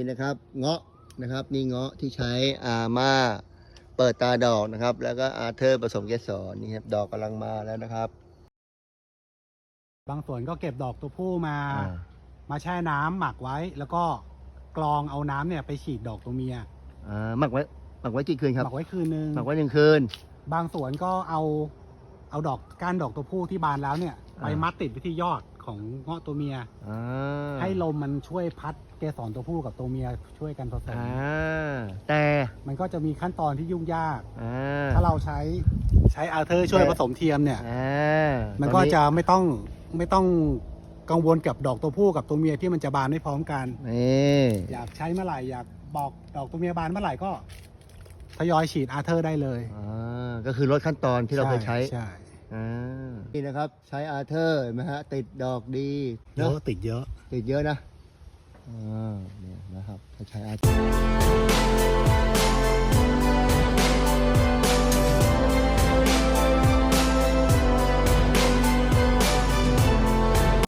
นี่นะครับเงาะนะครับนี่เงาะที่ใช้อาม่าเปิดตาดอกนะครับ แล้วก็อาเธอร์ผสมเกสรนี่ครับดอกกำลังมาแล้วนะครับ บางส่วนก็เก็บดอกตัวผู้มา อ่า มาแช่น้ำหมักไว้ แล้วก็กรองเอาน้ำเนี่ยไปฉีดดอกตัวเมียอ่าหมักไว้หมักไว้กี่คืนครับหมักไว้คืนนึงหมักไว้หนึ่งคืน บางส่วนก็เอาเอาดอกก้านดอกตัวผู้ที่บานแล้วเนี่ยอ่าไปมัดติดไว้ที่ยอด ของเงาะตัวเมีย อ่าให้ลมมันช่วยพัดเกสรตัวผู้กับตัวเมียช่วยกันผสมอ่าแต่มันก็จะมีขั้นตอนที่ยุ่งยาก อ่า ถ้าเราใช้ใช้อาเธอร์ช่วยแต่ผสมเทียมเนี่ย อ่ามันตอก็จะไม่ต้องไม่ต้องกังวลกับดอกตัวผู้กับตัวเมียที่มันจะบานไม่พร้อมกัน นี่อยากใช้เมื่อไหร่อยากบอกดอกตัวเมียบานเมื่อไหร่ก็ทยอยฉีดอาเธอร์ได้เลยอ่าก็คือลดขั้นตอนที่เราเคยใช้ ใช่ อ่านี่นะครับใช้อาเธอร์เห็นไหมฮะติดดอกดีเยเนอะอะติดเยอะ ติดเยอะนะอ่าเนี่ยนะครับใช้อาเธอร์